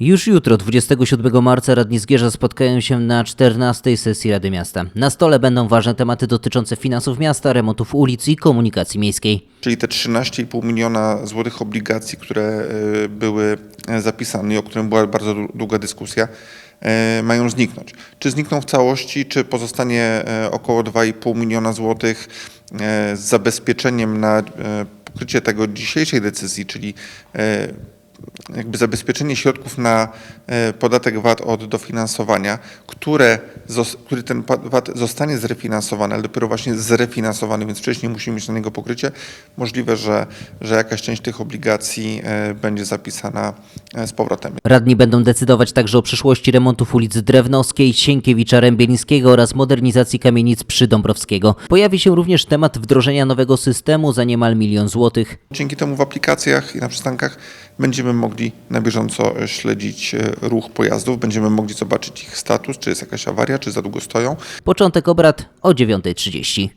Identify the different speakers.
Speaker 1: Już jutro, 27 marca, radni Zgierza spotkają się na 14 sesji Rady Miasta. Na stole będą ważne tematy dotyczące finansów miasta, remontów ulic i komunikacji miejskiej.
Speaker 2: Czyli te 13,5 miliona złotych obligacji, które e, były e, zapisane i o którym była bardzo dłu- długa dyskusja, e, mają zniknąć. Czy znikną w całości, czy pozostanie około 2,5 miliona złotych z zabezpieczeniem na pokrycie tego dzisiejszej decyzji, czyli jakby zabezpieczenie środków na e, podatek VAT od dofinansowania, które, który ten VAT zostanie zrefinansowany, ale dopiero właśnie zrefinansowany, więc wcześniej musimy mieć na niego pokrycie. Możliwe, że, że jakaś część tych obligacji e, będzie zapisana e, z powrotem.
Speaker 1: Radni będą decydować także o przyszłości remontów ulic Drewnowskiej, Sienkiewicza, Rębielińskiego oraz modernizacji kamienic Przydąbrowskiego. Pojawi się również temat wdrożenia nowego systemu za niemal milion złotych.
Speaker 2: Dzięki temu w aplikacjach i na przystankach będziemy mogli na bieżąco e, śledzić e, ruch pojazdów, będziemy mogli zobaczyć ich status, czy jest jakaś awaria, czy za długo stoją.
Speaker 1: Początek obrad o 9.30.